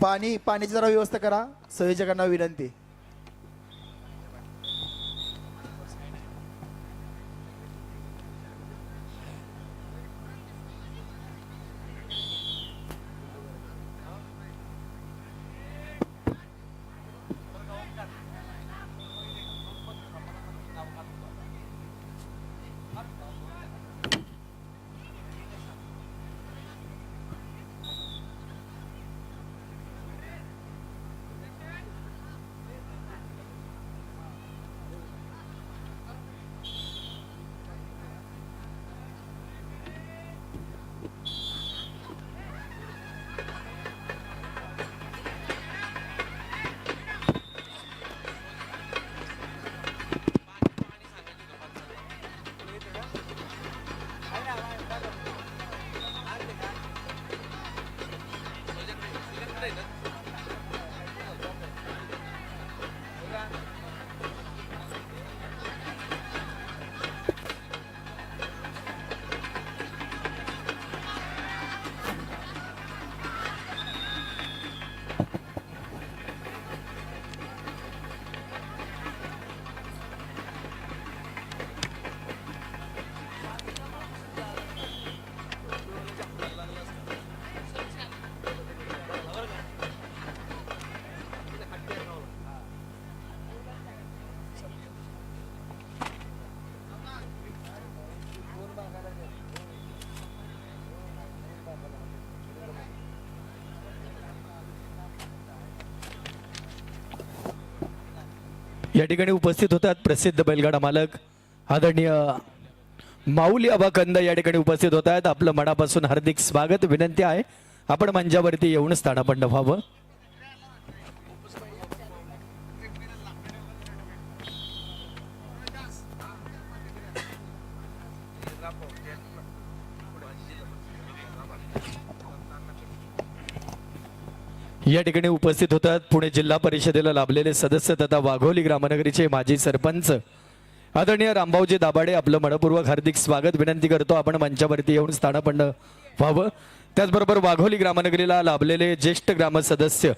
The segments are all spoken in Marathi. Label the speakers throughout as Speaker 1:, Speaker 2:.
Speaker 1: पाणी पाण्याची जरा व्यवस्था करा. संयोजकांना विनंती.
Speaker 2: या ठिकाणी उपस्थित होतात प्रसिद्ध बैलगाडा मालक आदरणीय माऊली अबाकंद या ठिकाणी उपस्थित होत आहेत आपलं मनापासून हार्दिक स्वागत विनंती आहे. आपण मंचावरती येऊन स्थानापन्न व्हावं. या ठिकाणी उपस्थित होतात पुणे जिल्हा परिषदेला लाभलेले सदस्य तथा वाघोली ग्रामनगरीचे माजी सरपंच. आदरणीय रामभाऊजी दाभाडे आपलं मनपूर्वक हार्दिक स्वागत विनंती करतो आपण मंचावरती येऊन स्थानापन्न व्हावं. त्याचबरोबर वाघोली ग्रामनगरीला लाभलेले ज्येष्ठ ग्रामसदस्य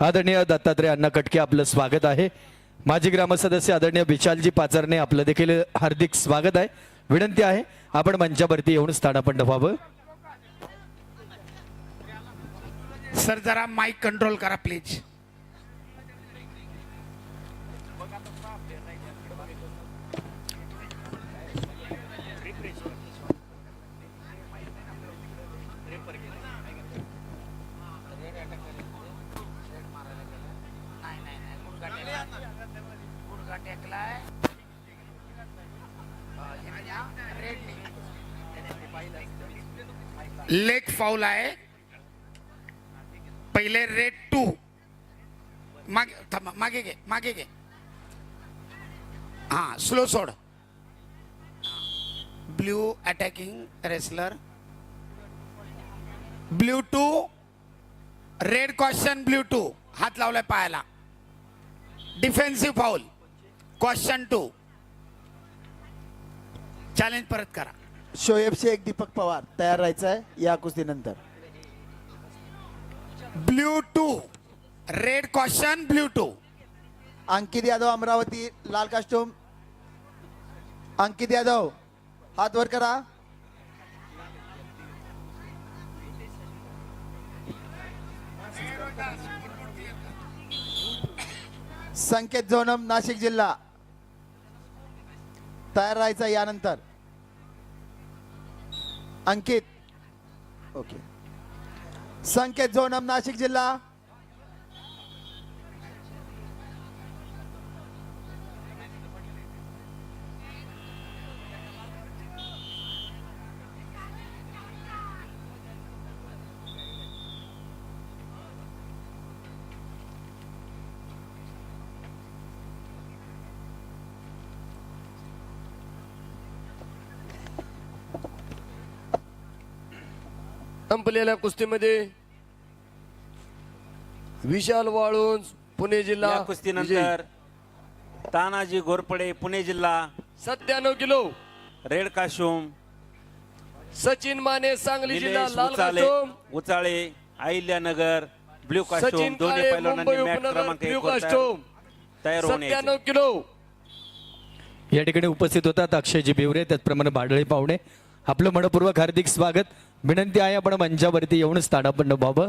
Speaker 2: आदरणीय दत्तात्रय अण्णा कटके आपलं स्वागत आहे. माजी ग्रामसदस्य आदरणीय विशालजी पाचरणे आपलं देखील हार्दिक स्वागत आहे. विनंती आहे आपण मंचावरती येऊन स्थानापन्न व्हावं.
Speaker 3: सर जरा माईक कंट्रोल करा प्लीज लेग फाऊल आहे. पहिले रेड टू मागे थांबा मागे घे मागे घे. हा स्लो सोड. Blue attacking wrestler blue to red question blue to हात लावलाय पायाला. Defensive foul question to challenge परत करा.
Speaker 1: शोएब एक दीपक पवार तयार राहायचं आहे या कुस्तीनंतर.
Speaker 3: Blue to red question blue to
Speaker 1: Ankit Yadav Amravati लाल कास्टूम. अंकित यादव हात वर करा. संकेत जोनम नाशिक जिल्हा. तयार राहायचा यानंतर. अंकित. ओके संकेत जोनम नाशिक जिल्हा.
Speaker 4: संपलेल्या कुस्तीमध्ये विशाल वाळूंज पुणे जिल्हा.
Speaker 5: या कुस्तीनंतर तानाजी घोरपडे पुणे जिल्हा.
Speaker 4: सत्त्याण्णव kilo.
Speaker 5: Red costume
Speaker 4: Sachin Mane Sangli जिल्हा
Speaker 5: निलेश
Speaker 4: लाल
Speaker 5: Uchale
Speaker 4: costume
Speaker 5: Uchale Ahilyanagar blue costume
Speaker 4: Sachin
Speaker 5: दोन्ही
Speaker 4: काळे
Speaker 5: पैलवानांनी
Speaker 4: मुंबई
Speaker 5: मॅट
Speaker 4: उपनगर
Speaker 5: क्रमांक
Speaker 4: ब्ल्यू कास्टूम
Speaker 5: तयार.
Speaker 4: सत्त्याण्णव किलो.
Speaker 2: या ठिकाणी उपस्थित होतात अक्षयजी बिवरे त्याचप्रमाणे बाडळे पाहुणे. आपलं मनपूर्वक हार्दिक स्वागत. विनंती आहे आपण मंचावरती येऊन स्थानापन्न व्हावं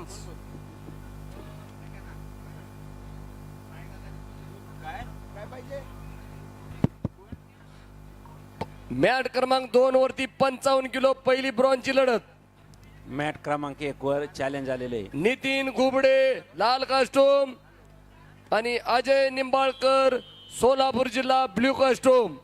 Speaker 4: ब्रॉन्झ मॅट क्रमांक दोन वरती पंचावन्न किलो पहिली ब्रॉन्झची लढत.
Speaker 5: मॅट क्रमांक एक वर चॅलेंज आलेले आहे.
Speaker 4: नितीन गुबडे लाल कास्टोम आणि अजय निंबाळकर सोलापूर जिल्हा ब्ल्यू कास्टोम.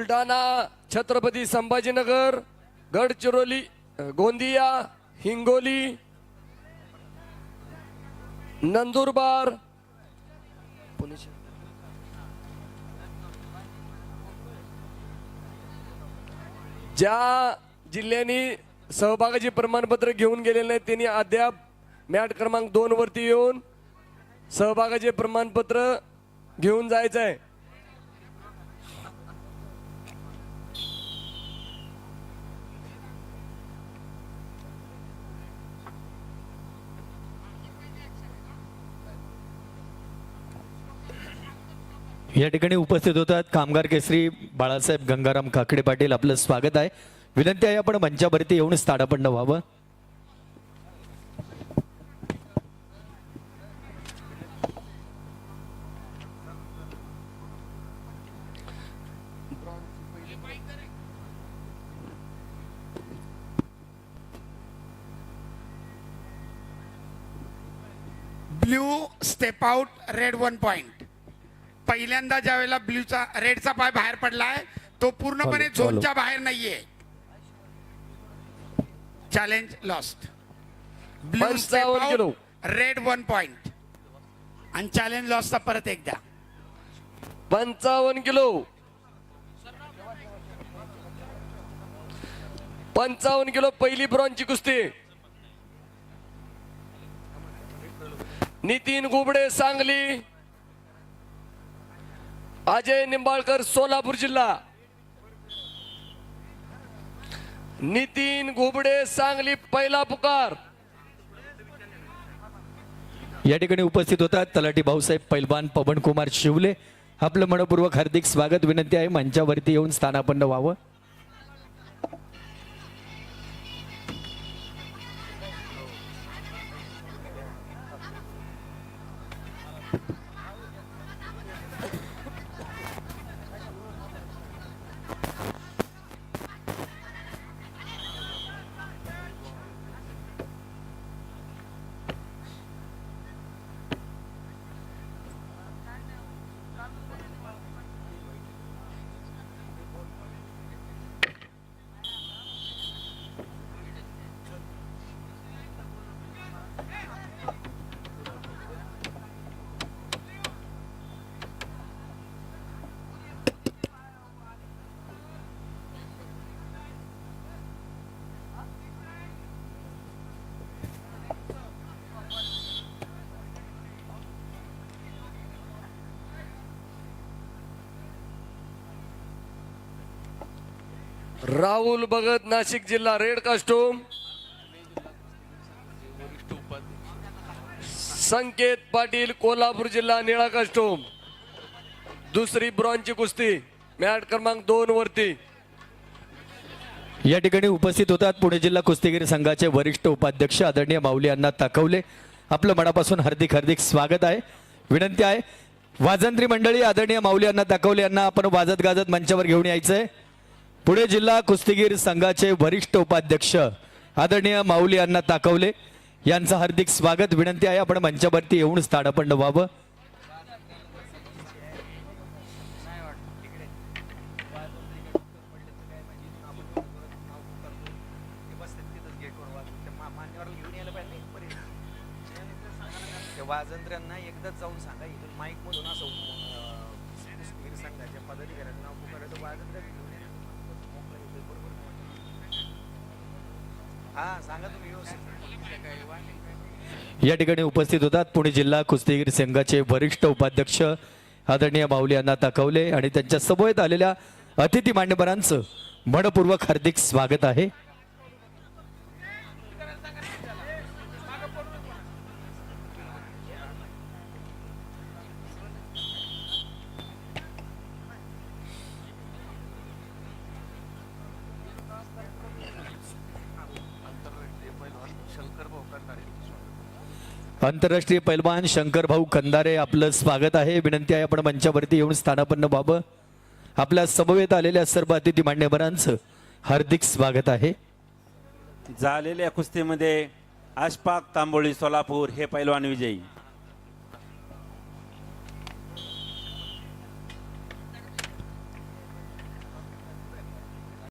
Speaker 4: बुलढाणा छत्रपती संभाजीनगर गडचिरोली गोंदिया हिंगोली नंदुरबार ज्या जिल्ह्यांनी सहभागाची प्रमाणपत्र घेऊन गेलेले नाही त्यांनी अद्याप मॅट क्रमांक दोन वरती येऊन सहभागाचे प्रमाणपत्र घेऊन जायचं आहे
Speaker 2: या ठिकाणी उपस्थित होतात कामगार केसरी बाळासाहेब गंगाराम काकडे पाटील आपलं स्वागत आहे. विनंती आहे आपण मंचावरती येऊन स्थानापन्न व्हावं.
Speaker 3: Blue step out red one point पहिल्यांदा ज्या वेळेला ब्ल्यूचा रेडचा पाय बाहेर पडलाय तो पूर्णपणे. झोनच्या बाहेर नाहीये. Challenge lost blue step
Speaker 4: 55 kilo.
Speaker 3: Out red one point आणि चॅलेंज लॉसचा परत एकदा.
Speaker 4: पंचावन्न किलो पंचावन्न किलो पहिली ब्रॉन्झची कुस्ती. नितीन गुबडे सांगली. अजय निंबाळकर सोलापूर जिल्हा. नितीन घुबडे सांगली पहिला पुकार.
Speaker 2: या ठिकाणी उपस्थित होतात तलाठी भाऊसाहेब पैलवान पवन कुमार शिवले. आपलं मनपूर्वक हार्दिक स्वागत विनंती आहे मंचावरती येऊन स्थानापन्न व्हावं.
Speaker 4: राहुल भगत नाशिक जिल्हा रेड कास्टूम. संकेत पाटील कोल्हापूर जिल्हा निळा कास्टूम. दुसरी ब्रॉन्झची कुस्ती मॅट क्रमांक दोन वरती.
Speaker 2: या ठिकाणी उपस्थित होतात पुणे जिल्हा कुस्तीगीर संघाचे वरिष्ठ उपाध्यक्ष आदरणीय माऊली यांना ताकवले. आपलं मनापासून हार्दिक हार्दिक स्वागत आहे. विनंती आहे वाजंत्री मंडळी आदरणीय माऊली यांना ताकवले यांना आपण वाजत गाजत मंचावर घेऊन यायचंय. पुणे जिल्हा कुस्तीगीर संघाचे वरिष्ठ उपाध्यक्ष आदरणीय माऊली यांना ताकवले यांचं हार्दिक स्वागत विनंती आहे आपण मंचावरती येऊन स्थानापन्न व्हावं.
Speaker 6: वाजंत्र्यांना एकदाच जाऊन सांगा इथून माईक मधून असं संघाच्या पदाधिकाऱ्यांना या
Speaker 2: ठिकाणी उपस्थित होतात पुणे जिल्हा कुस्तीगीर संघाचे वरिष्ठ उपाध्यक्ष आदरणीय माऊली यांना ताकवले आणि त्यांच्यासमोर आलेल्या अतिथी मान्यवरांचं मनपूर्वक हार्दिक स्वागत आहे. आंतरराष्ट्रीय पैलवान शंकर भाऊ कंदारे आपलं स्वागत आहे. विनंती आहे आपण मंचावरती येऊन स्थानापन्न व्हावं. आपल्या समवेत आलेल्या सर्व अतिथी मान्यवरांचं हार्दिक स्वागत आहे.
Speaker 5: झालेल्या कुस्तीमध्ये अशफाक तांबोळी सोलापूर हे पैलवान विजयी.